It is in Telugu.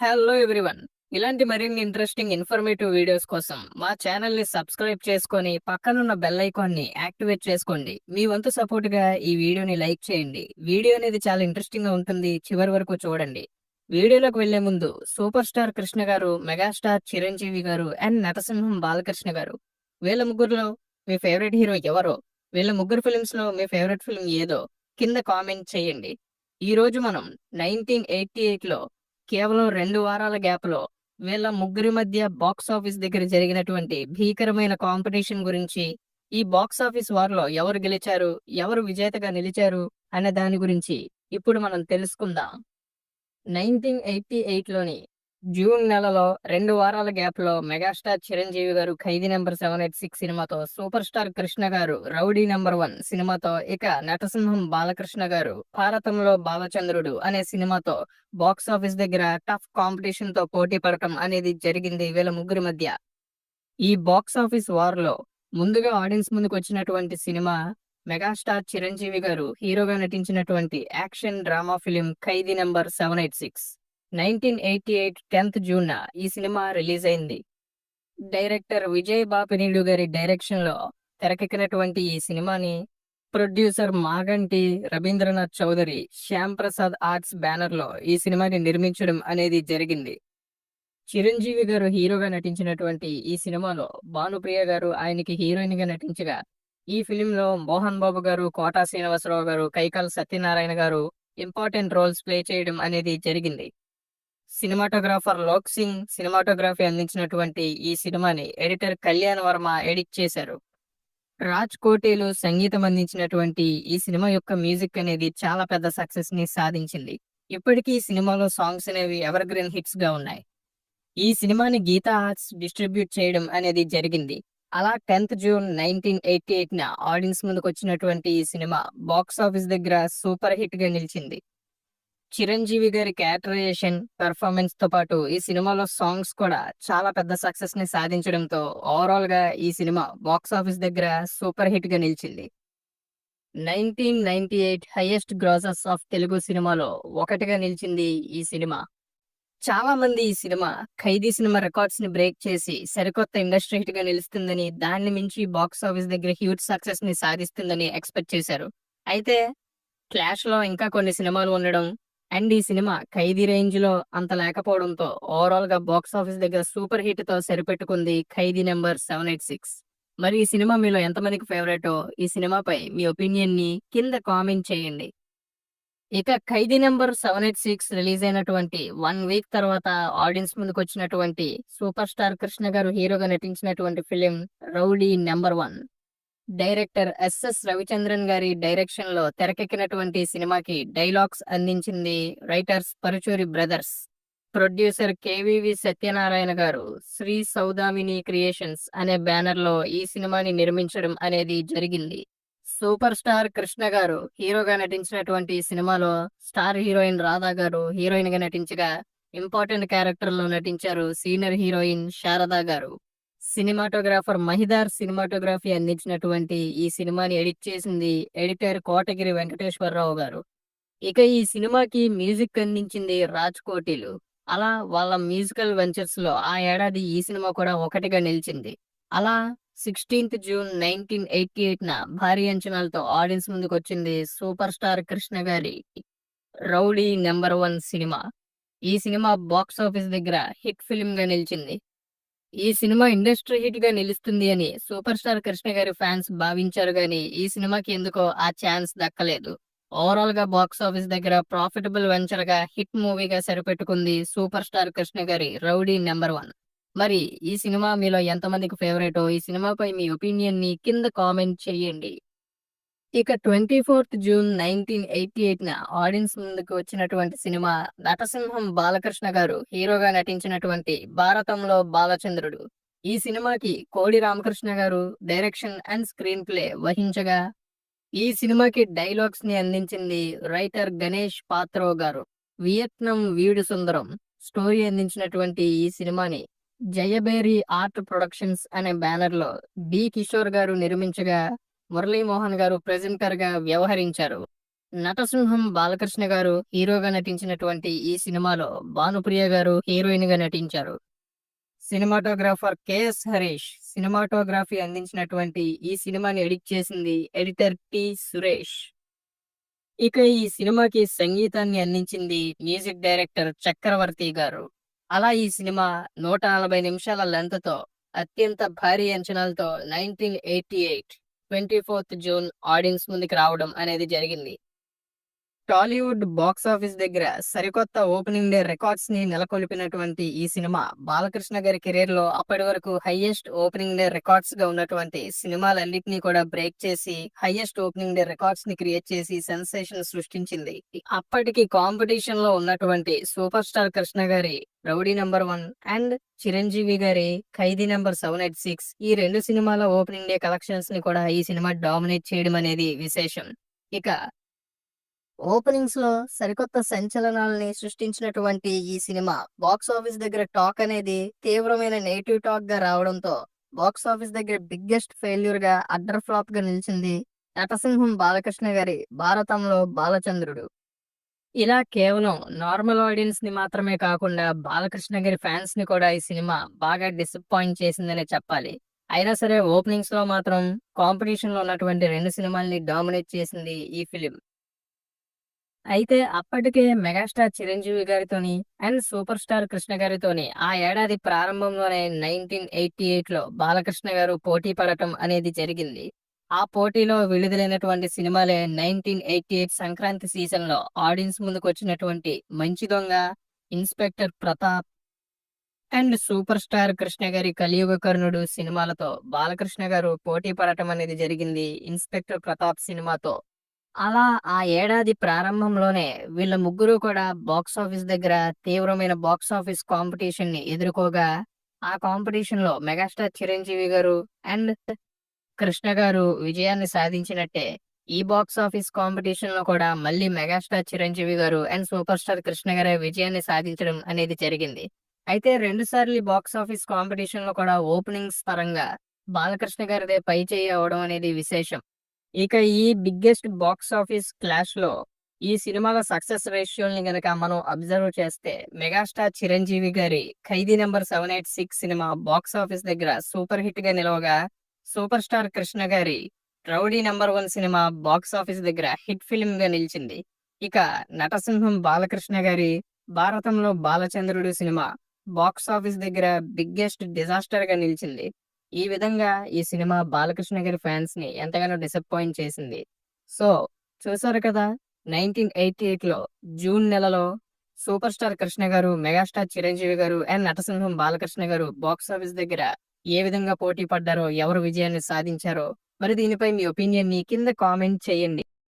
హలో ఎవ్రీవన్ ఇలాంటి మరిన్ని ఇంట్రెస్టింగ్ ఇన్ఫర్మేటివ్ వీడియోస్ కోసం మా ఛానల్ని సబ్స్క్రైబ్ చేసుకొని పక్కనున్న బెల్ ఐకాన్ని యాక్టివేట్ చేసుకోండి. మీ వంతు సపోర్ట్గా ఈ వీడియోని లైక్ చేయండి. వీడియో అనేది చాలా ఇంట్రెస్టింగ్గా ఉంటుంది. చివరి వరకు చూడండి. వీడియోలోకి వెళ్ళే ముందు సూపర్ స్టార్ కృష్ణ గారు మెగాస్టార్ చిరంజీవి గారు అండ్ నటసింహం బాలకృష్ణ గారు. వీళ్ళ ముగ్గురులో మీ ఫేవరెట్ హీరో ఎవరో వీళ్ళ ముగ్గురు ఫిల్మ్స్లో మీ ఫేవరెట్ ఫిల్మ్ ఏదో కింద కామెంట్ చేయండి. ఈ రోజు మనం నైన్టీన్ ఎయిటీ ఎయిట్లో కేవలం రెండు వారాల గ్యాప్లో వీళ్ళ ముగ్గురి మధ్య బాక్స్ ఆఫీస్ దగ్గర జరిగినటువంటి భీకరమైన కాంపిటీషన్ గురించి ఈ బాక్స్ ఆఫీస్ వార్లో ఎవరు గెలిచారు ఎవరు విజేతగా నిలిచారు అనే దాని గురించి ఇప్పుడు మనం తెలుసుకుందాం. నైన్టీన్ ఎయిటీ ఎయిట్లోని జూన్ నెలలో రెండు వారాల గ్యాప్లో మెగాస్టార్ చిరంజీవి గారు Khaidi number seven eight six సినిమాతో సూపర్ స్టార్ కృష్ణ గారు రౌడీ నెంబర్ వన్ సినిమాతో ఇక నటసింహం బాలకృష్ణ గారు భారతంలో బాలచంద్రుడు అనే సినిమాతో బాక్స్ ఆఫీస్ దగ్గర టఫ్ కాంపిటీషన్తో పోటీ పడటం అనేది జరిగింది వీళ్ళ ముగ్గురి మధ్య. ఈ బాక్స్ ఆఫీస్ వార్లో ముందుగా ఆడియన్స్ ముందుకు వచ్చినటువంటి సినిమా మెగాస్టార్ చిరంజీవి గారు హీరోగా నటించినటువంటి action drama film Khaidi number seven eight six. Nineteen eighty eight tenth June ఈ సినిమా రిలీజ్ అయింది డైరెక్టర్ విజయ్ బాపినీడు గారి డైరెక్షన్లో తెరకెక్కినటువంటి ఈ సినిమాని ప్రొడ్యూసర్ మాగంటి రవీంద్రనాథ్ చౌదరి శ్యామ్ ప్రసాద్ ఆర్ట్స్ బ్యానర్లో ఈ సినిమాని నిర్మించడం అనేది జరిగింది. చిరంజీవి గారు హీరోగా నటించినటువంటి ఈ సినిమాలో భానుప్రియ గారు ఆయనకి హీరోయిన్గా నటించగా ఈ ఫిలింలో మోహన్ బాబు గారు కోటా శ్రీనివాసరావు గారు కైకాల్ సత్యనారాయణ గారు ఇంపార్టెంట్ రోల్స్ ప్లే చేయడం అనేది జరిగింది. సినిమాటోగ్రాఫర్ లోక్ సింగ్ సినిమాటోగ్రఫీ అందించినటువంటి ఈ సినిమాని ఎడిటర్ కళ్యాణ్ వర్మ ఎడిట్ చేశారు. రాజ్ కోటేలు సంగీతం అందించినటువంటి ఈ సినిమా యొక్క మ్యూజిక్ అనేది చాలా పెద్ద సక్సెస్ని సాధించింది. ఇప్పటికీ ఈ సినిమాలో సాంగ్స్ అనేవి ఎవర్ గ్రీన్ హిట్స్గా ఉన్నాయి. ఈ సినిమాని గీతా ఆర్ట్స్ డిస్ట్రిబ్యూట్ చేయడం అనేది జరిగింది. అలా tenth June nineteen eighty eight న ఆడియన్స్ ముందుకు వచ్చినటువంటి ఈ సినిమా బాక్స్ ఆఫీస్ దగ్గర సూపర్ హిట్గా నిలిచింది. చిరంజీవి గారి క్యారెక్టరైజేషన్ పెర్ఫార్మెన్స్తో పాటు ఈ సినిమాలో సాంగ్స్ కూడా చాలా పెద్ద సక్సెస్ని సాధించడంతో ఓవరాల్గా ఈ సినిమా బాక్స్ ఆఫీస్ దగ్గర సూపర్ హిట్గా నిలిచింది. Nineteen ninety eight highest grosses of Telugu సినిమాలో ఒకటిగా నిలిచింది ఈ సినిమా. చాలా మంది ఈ సినిమా ఖైదీ సినిమా రికార్డ్స్ని బ్రేక్ చేసి సరికొత్త ఇండస్ట్రీ హిట్గా నిలుస్తుందని దాన్ని మించి బాక్స్ ఆఫీస్ దగ్గర హ్యూజ్ సక్సెస్ని సాధిస్తుందని ఎక్స్పెక్ట్ చేశారు. అయితే క్లాష్లో ఇంకా కొన్ని సినిమాలు ఉండడం అండ్ ఈ సినిమా ఖైదీ రేంజ్లో అంత లేకపోవడంతో ఓవరాల్గా బాక్స్ ఆఫీస్ దగ్గర సూపర్ హిట్తో సరిపెట్టుకుంది Khaidi number seven eight six. మరి ఈ సినిమా మీలో ఎంతమందికి ఫేవరెటో ఈ సినిమాపై మీ ఒపీనియన్ని కింద కామెంట్ చేయండి. ఇక Khaidi number seven eight six release అయినటువంటి వన్ వీక్ తర్వాత ఆడియన్స్ ముందుకు వచ్చినటువంటి సూపర్ స్టార్ కృష్ణ గారు హీరోగా నటించినటువంటి film rowdy number one. Director SS Ravichandran గారి డైరెక్షన్లో తెరకెక్కినటువంటి సినిమాకి డైలాగ్స్ అందించింది writers Paruchuri brothers. Producer KVV Satyanarayana గారు శ్రీ సౌదామిని క్రియేషన్స్ అనే బ్యానర్లో ఈ సినిమాని నిర్మించడం అనేది జరిగింది. సూపర్ స్టార్ కృష్ణ గారు హీరోగా నటించినటువంటి సినిమాలో స్టార్ హీరోయిన్ రాధా గారు హీరోయిన్గా నటించగా ఇంపార్టెంట్ క్యారెక్టర్లో నటించారు సీనియర్ హీరోయిన్ శారదా గారు. సినిమాటోగ్రాఫర్ మహిదార్ సినిమాటోగ్రఫీ అందించినటువంటి ఈ సినిమాని ఎడిట్ చేసింది ఎడిటర్ కోటగిరి వెంకటేశ్వరరావు గారు. ఇక ఈ సినిమాకి మ్యూజిక్ అందించింది రాజ్ కోటిలు. అలా వాళ్ళ మ్యూజికల్ వెంచర్స్లో ఆ ఏడాది ఈ సినిమా కూడా ఒకటిగా నిలిచింది. అలా sixteenth June nineteen eighty eight న భారీ అంచనాలతో ఆడియన్స్ ముందుకు వచ్చింది సూపర్ స్టార్ కృష్ణ గారి రౌడీ నెంబర్ వన్ సినిమా. ఈ సినిమా బాక్స్ ఆఫీస్ దగ్గర హిట్ ఫిల్మ్గా నిలిచింది. ఈ సినిమా ఇండస్ట్రీ హిట్గా నిలుస్తుంది అని సూపర్ స్టార్ కృష్ణ గారి ఫ్యాన్స్ భావించారు గాని ఈ సినిమాకి ఎందుకో ఆ ఛాన్స్ దక్కలేదు. ఓవరాల్గా బాక్స్ ఆఫీస్ దగ్గర ప్రాఫిటబుల్ వెంచర్గా హిట్ మూవీగా సరిపెట్టుకుంది సూపర్ స్టార్ కృష్ణ గారి రౌడీ నెంబర్ వన్. మరి ఈ సినిమా మీలో ఎంతమందికి ఫేవరెటో ఈ సినిమాపై మీ ఒపీనియన్ని కింద కామెంట్ చేయండి. ఇక twenty fourth June nineteen eighty eight న ఆడియన్స్ ముందుకు వచ్చినటువంటి సినిమా నటసింహం బాలకృష్ణ గారు హీరోగా నటించినటువంటి భారతంలో బాలచంద్రుడు. ఈ సినిమాకి కోడి రామకృష్ణ గారు డైరెక్షన్ అండ్ స్క్రీన్ ప్లే వహించగా ఈ సినిమాకి డైలాగ్స్ని అందించింది రైటర్ గణేష్ పాత్రో గారు. వియత్నం వీడు సుందరం స్టోరీ అందించినటువంటి ఈ సినిమాని జయబేరి ఆర్ట్ ప్రొడక్షన్స్ అనే బ్యానర్లో బి కిషోర్ గారు నిర్మించగా మురళీమోహన్ గారు ప్రెజెంటర్గా వ్యవహరించారు. నటసింహం బాలకృష్ణ గారు హీరోగా నటించినటువంటి ఈ సినిమాలో భానుప్రియ గారు హీరోయిన్గా నటించారు. సినిమాటోగ్రాఫర్ కెఎస్ హరీష్ సినిమాటోగ్రఫీ అందించినటువంటి ఈ సినిమాని ఎడిట్ చేసింది ఎడిటర్ టి. సురేష్. ఇక ఈ సినిమాకి సంగీతాన్ని అందించింది మ్యూజిక్ డైరెక్టర్ చక్రవర్తి గారు. అలా ఈ సినిమా నూట నలభై నిమిషాల లెంత్తో అత్యంత భారీ అంచనాలతో nineteen eighty eight twenty fourth June audience ముందుకు రావడం అనేది జరిగింది. టాలీవుడ్ బాక్స్ ఆఫీస్ దగ్గర సరికొత్త ఓపెనింగ్ డే రికార్డ్స్ని నెలకొల్పినటువంటి ఈ సినిమా బాలకృష్ణ గారి కెరీర్లో అప్పటి వరకు హైయెస్ట్ ఓపెనింగ్ డే రికార్డ్స్గా ఉన్నటువంటి సినిమాలన్నింటినీ కూడా బ్రేక్ చేసి హైయెస్ట్ ఓపెనింగ్ డే రికార్డ్స్ని క్రియేట్ చేసి సెన్సేషన్ సృష్టించింది. అప్పటికి కాంపిటీషన్లో ఉన్నటువంటి సూపర్ స్టార్ కృష్ణ గారి rowdy number one and Chiranjeevi గారి Khaidi number seven eight six ఈ రెండు సినిమాల ఓపెనింగ్ డే కలెక్షన్స్ని కూడా ఈ సినిమా డామినేట్ చేయడం అనేది విశేషం. ఇక ఓపెనింగ్స్లో సరికొత్త సంచలనాలని సృష్టించినటువంటి ఈ సినిమా బాక్స్ ఆఫీస్ దగ్గర టాక్ అనేది తీవ్రమైన నెగిటివ్ టాక్గా రావడంతో బాక్స్ ఆఫీస్ దగ్గర బిగ్గెస్ట్ ఫెయిల్యూర్గా అడ్డర్ ఫ్లాప్గా నిలిచింది నటసింహం బాలకృష్ణ గారి భారతంలో బాలచంద్రుడు. ఇలా కేవలం నార్మల్ ఆడియన్స్ని మాత్రమే కాకుండా బాలకృష్ణ గారి ఫ్యాన్స్ని కూడా ఈ సినిమా బాగా డిసప్పాయింట్ చేసిందనే చెప్పాలి. అయినా సరే ఓపెనింగ్స్లో మాత్రం కాంపిటీషన్లో ఉన్నటువంటి రెండు సినిమాల్ని డామినేట్ చేసింది ఈ ఫిలిం. అయితే అప్పటికే మెగాస్టార్ చిరంజీవి గారితోని అండ్ సూపర్ స్టార్ కృష్ణ గారితోని ఆ ఏడాది ప్రారంభంలోనే నైన్టీన్ ఎయిటీ ఎయిట్లో బాలకృష్ణ గారు పోటీ పడటం అనేది జరిగింది. ఆ పోటీలో విడుదలైనటువంటి సినిమాలే నైన్టీన్ ఎయిటీ ఎయిట్ సంక్రాంతి సీజన్లో ఆడియన్స్ ముందుకు వచ్చినటువంటి Manchi Donga inspector Pratap and superstar Krishna గారి కలియుగ కర్ణుడు సినిమాలతో బాలకృష్ణ గారు పోటీ పడటం అనేది జరిగింది. ఇన్స్పెక్టర్ ప్రతాప్ సినిమాతో అలా ఆ ఏడాది ప్రారంభంలోనే వీళ్ళ ముగ్గురు కూడా బాక్స్ ఆఫీస్ దగ్గర తీవ్రమైన బాక్స్ ఆఫీస్ కాంపిటీషన్ని ఎదుర్కోగా ఆ కాంపిటీషన్లో మెగాస్టార్ చిరంజీవి గారు అండ్ కృష్ణ గారు విజయాన్ని సాధించినట్టే ఈ బాక్స్ ఆఫీస్ కాంపిటీషన్లో కూడా మళ్ళీ మెగాస్టార్ చిరంజీవి గారు అండ్ సూపర్ స్టార్ కృష్ణ గారే విజయాన్ని సాధించడం అనేది జరిగింది. అయితే రెండు సార్లు బాక్స్ ఆఫీస్ కాంపిటీషన్లో కూడా ఓపెనింగ్స్ పరంగా బాలకృష్ణ గారిదే పై చేయి అవడం అనేది విశేషం. ఇక ఈ బిగ్గెస్ట్ బాక్స్ ఆఫీస్ క్లాష్లో ఈ సినిమాల సక్సెస్ రేషియోల్ని గనక మనం అబ్జర్వ్ చేస్తే మెగాస్టార్ చిరంజీవి గారి Khaidi number seven eight six cinema box office దగ్గర సూపర్ హిట్గా నిలవగా సూపర్ స్టార్ కృష్ణ గారి రౌడీ నెంబర్ వన్ సినిమా బాక్స్ ఆఫీస్ దగ్గర హిట్ ఫిల్మ్గా నిలిచింది. ఇక నటసింహం బాలకృష్ణ గారి భారతంలో బాలచంద్రుడు సినిమా బాక్స్ ఆఫీస్ దగ్గర బిగ్గెస్ట్ డిజాస్టర్గా నిలిచింది. ఈ విధంగా ఈ సినిమా బాలకృష్ణ గారి ఫ్యాన్స్ని ఎంతగానో డిసప్పాయింట్ చేసింది. సో చూసారు కదా నైన్టీన్ ఎయిటీ ఎయిట్లో జూన్ నెలలో సూపర్ స్టార్ కృష్ణ గారు మెగాస్టార్ చిరంజీవి గారు అండ్ నటసింహం బాలకృష్ణ గారు బాక్స్ ఆఫీస్ దగ్గర ఏ విధంగా పోటీ పడ్డారో ఎవరు విజయాన్ని సాధించారో మరి దీనిపై మీ ఒపీనియన్ని కింద కామెంట్ చేయండి.